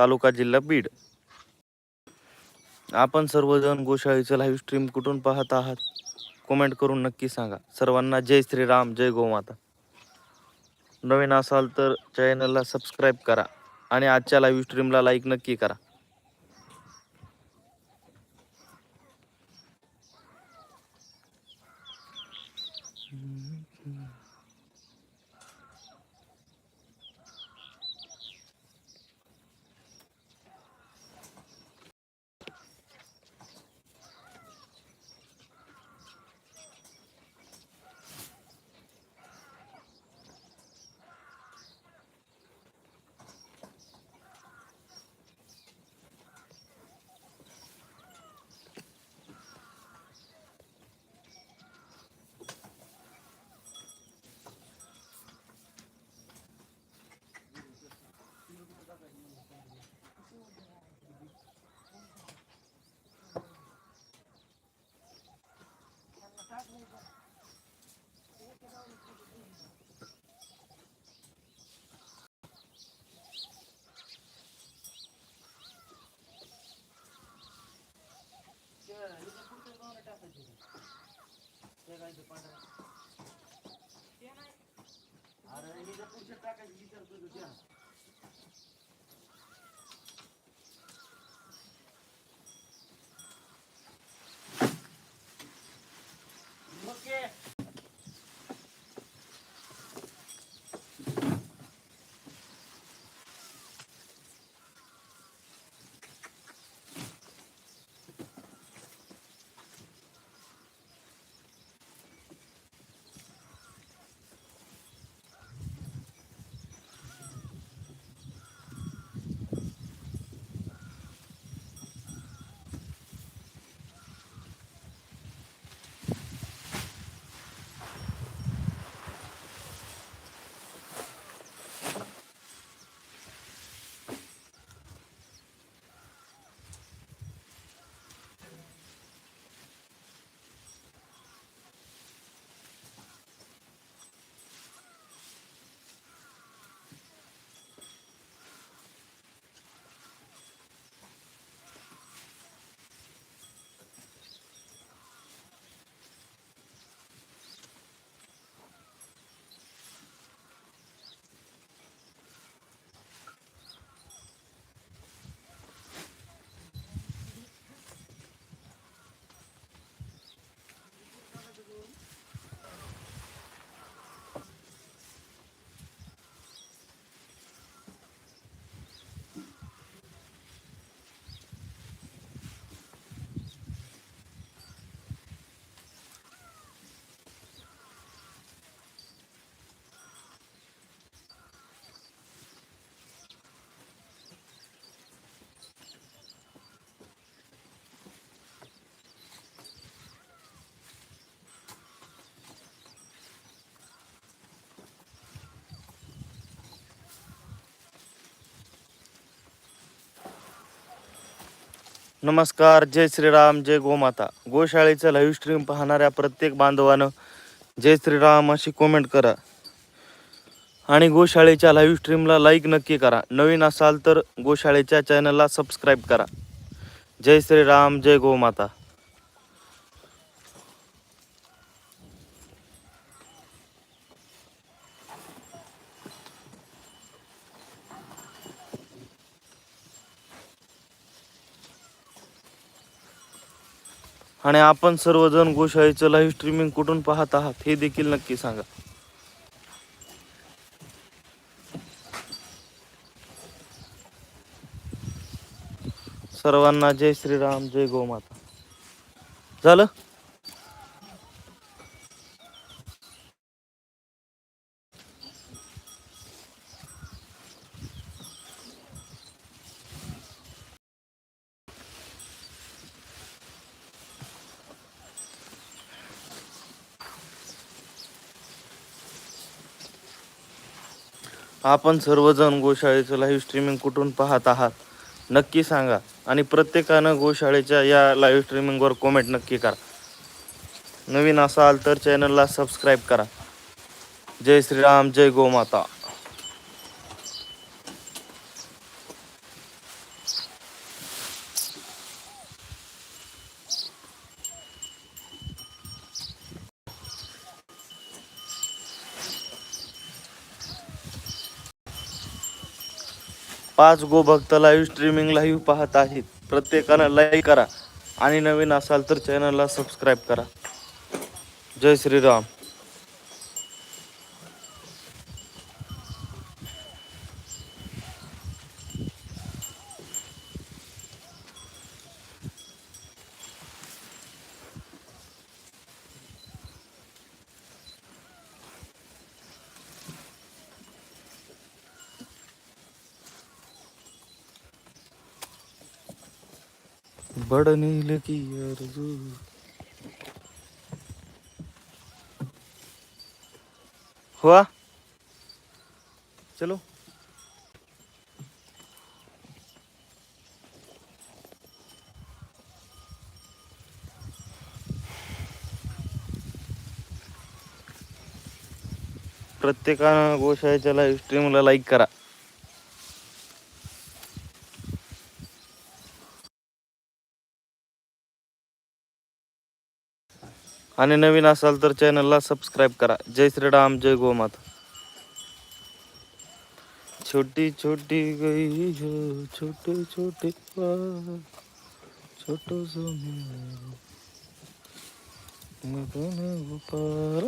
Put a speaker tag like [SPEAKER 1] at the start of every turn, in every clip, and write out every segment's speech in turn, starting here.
[SPEAKER 1] तालुका जिल्हा बीड. आपण सर्वजण गोशाळीचं लाईव्ह स्ट्रीम कुठून पाहत आहात? कमेंट करून नक्की सांगा. सर्वांना जय श्रीराम जय गोमाता. नवीन असाल तर चॅनलला सबस्क्राईब करा आणि आजच्या लाईव्ह स्ट्रीमला लाईक नक्की करा. अरे पुढच्या टाकायची विचारतो तुझ्या नमस्कार जय श्रीराम जय गोमाता. गोशाळेचं लाईव्ह स्ट्रीम पाहणाऱ्या प्रत्येक बांधवानं जय श्रीराम अशी कमेंट करा. आणि गोशाळेच्या लाईव्ह स्ट्रीमला लाईक नक्की करा. नवीन असाल तर गोशाळेच्या चॅनलला सबस्क्राईब करा. जय श्रीराम जय गोमाता. आणि आपण सर्वजण गोशाळेचं लाईव्ह स्ट्रीमिंग कुठून पाहत आहात हे देखील नक्की सांगा. सर्वांना जय श्रीराम जय गोमाता. झालं? आपण सर्वजण गोशाळेचं लाईव्ह स्ट्रीमिंग कुठून पाहत आहात नक्की सांगा. आणि प्रत्येकानं गोशाळेच्या या लाईव्ह स्ट्रीमिंगवर कॉमेंट नक्की करा. नवीन असाल तर चॅनलला सबस्क्राईब करा. जय श्रीराम जय गोमाता. पाच गोभक्त लाईव्ह स्ट्रीमिंग लाईव्ह पाहत आहेत. प्रत्येकानं लाईक करा. आणि नवीन असाल तर चॅनलला सबस्क्राईब करा. जय श्रीराम. बड़ लगी की आरज़ू हुआ? चलो। प्रत्येकानं गोशाळेच्या लाईव्ह स्ट्रीमला लाईक करा. आणि नवीन असाल तर चॅनलला सबस्क्राईब करा. जय श्रीराम जय गोमाता. छोटी छोटी गई हो छोटे छोटे पार छोटो सो मेरा गोपाल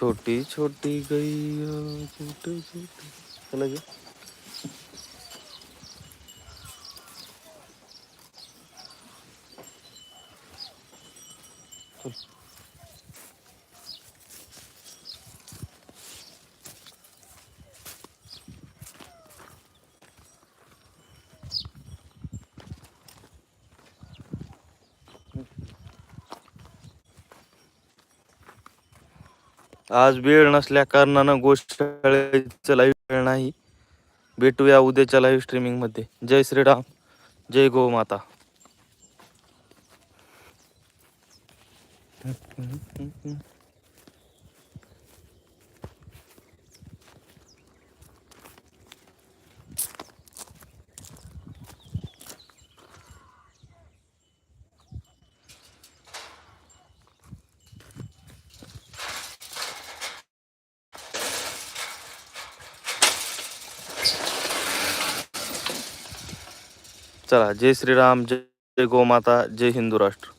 [SPEAKER 1] छोटी छोटी गैया छोटे छोटे चला गे आज वेळ नसल्या कारणानं गोष्ट लाईव्ह वेळ नाही. भेटूया उद्याच्या लाईव्ह स्ट्रीमिंगमध्ये. जय श्रीराम जय गोमाता चला जय श्रीराम जय गोमाता जय हिंदू राष्ट्र.